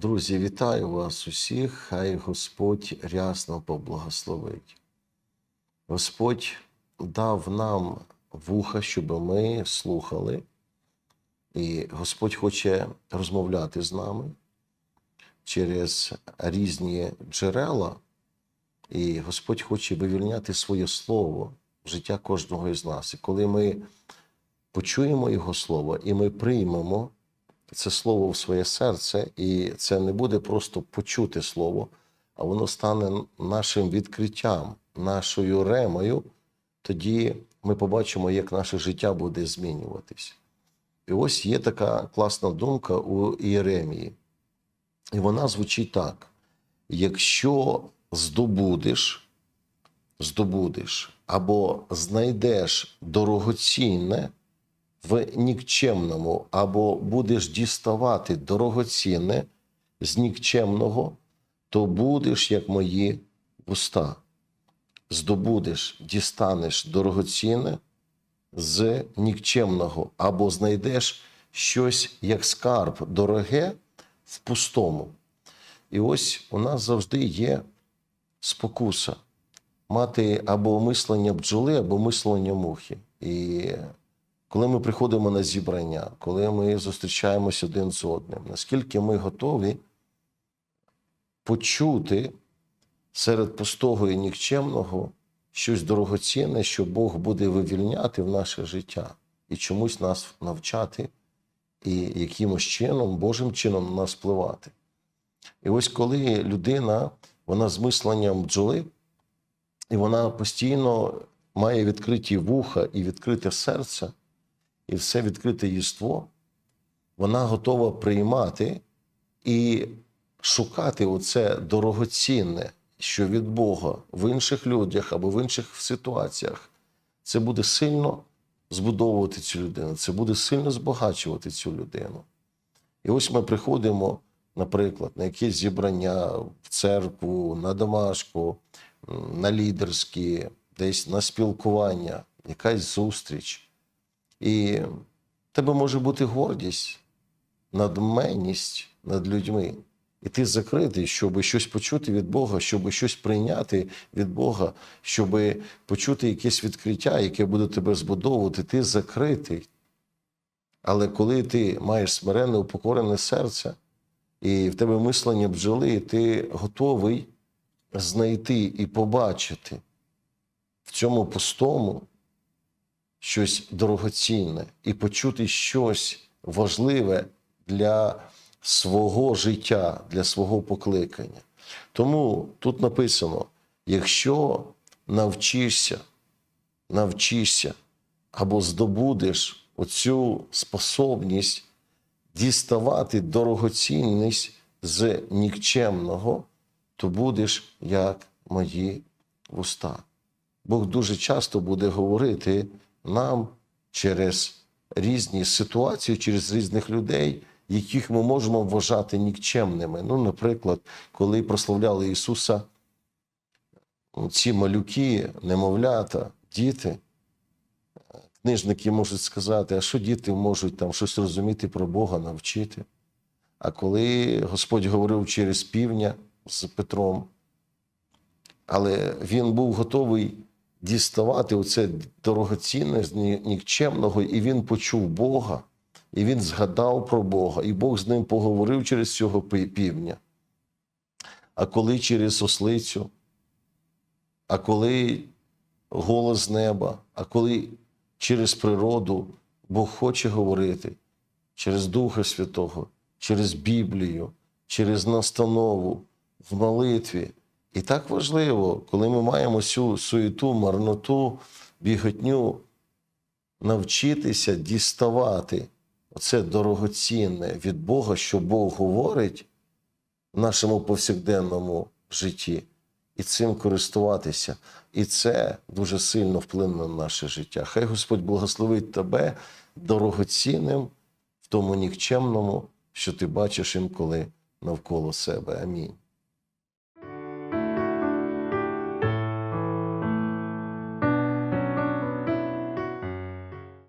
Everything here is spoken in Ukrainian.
Друзі, вітаю вас усіх, хай Господь рясно поблагословить. Господь дав нам вуха, щоб ми слухали, і Господь хоче розмовляти з нами через різні джерела, і Господь хоче вивільняти своє слово в життя кожного із нас. І коли ми почуємо Його слово і ми приймемо це слово в своє серце, і це не буде просто почути слово, а воно стане нашим відкриттям, нашою ремою, тоді ми побачимо, як наше життя буде змінюватись. І ось є така класна думка у Єремії. І вона звучить так: якщо здобудеш, здобудеш або знайдеш дорогоцінне в нікчемному, або будеш діставати дорогоцінне з нікчемного, то будеш як мої вуста. Здобудеш, дістанеш дорогоцінне з нікчемного, або знайдеш щось як скарб дороге в пустому. І ось у нас завжди є спокуса мати або мислення бджоли, або мислення мухи. І коли ми приходимо на зібрання, коли ми зустрічаємося один з одним, наскільки ми готові почути серед пустого і нікчемного щось дорогоцінне, що Бог буде вивільняти в наше життя і чомусь нас навчати, і якимось чином, Божим чином на нас впливати. І ось коли людина, вона з мисленням бджоли, і вона постійно має відкриті вуха і відкрите серце, і все відкрите єство, вона готова приймати і шукати оце дорогоцінне, що від Бога в інших людях або в інших ситуаціях. Це буде сильно збудовувати цю людину, це буде сильно збагачувати цю людину. І ось ми приходимо, наприклад, на якесь зібрання в церкву, на домашку, на лідерські, десь на спілкування, якась зустріч. І в тебе може бути гордість, надменність над людьми. І ти закритий, щоб щось почути від Бога, щоб щось прийняти від Бога, щоб почути якесь відкриття, яке буде тебе збудовувати, ти закритий. Але коли ти маєш смиренне, упокорене серце, і в тебе мислення бджоли, ти готовий знайти і побачити в цьому пустому щось дорогоцінне і почути щось важливе для свого життя, для свого покликання. Тому тут написано: якщо навчишся, навчишся або здобудеш оцю способність діставати дорогоцінність з нікчемного, то будеш як мої вуста. Бог дуже часто буде говорити нам через різні ситуації, через різних людей, яких ми можемо вважати нікчемними. Ну, наприклад, коли прославляли Ісуса ці малюки, немовлята, діти, книжники можуть сказати, а що діти можуть там щось розуміти про Бога, навчити. А коли Господь говорив через півня з Петром, але він був готовий діставати оце дорогоцінне з нікчемного, і він почув Бога, і він згадав про Бога, і Бог з ним поговорив через цього півня. А коли через ослицю, а коли голос з неба, а коли через природу Бог хоче говорити, через Духа Святого, через Біблію, через настанову в молитві. І так важливо, коли ми маємо цю суєту, марноту, біготню, навчитися діставати оце дорогоцінне від Бога, що Бог говорить в нашому повсякденному житті, і цим користуватися. І це дуже сильно вплине на наше життя. Хай Господь благословить тебе дорогоцінним в тому нікчемному, що ти бачиш інколи навколо себе. Амінь.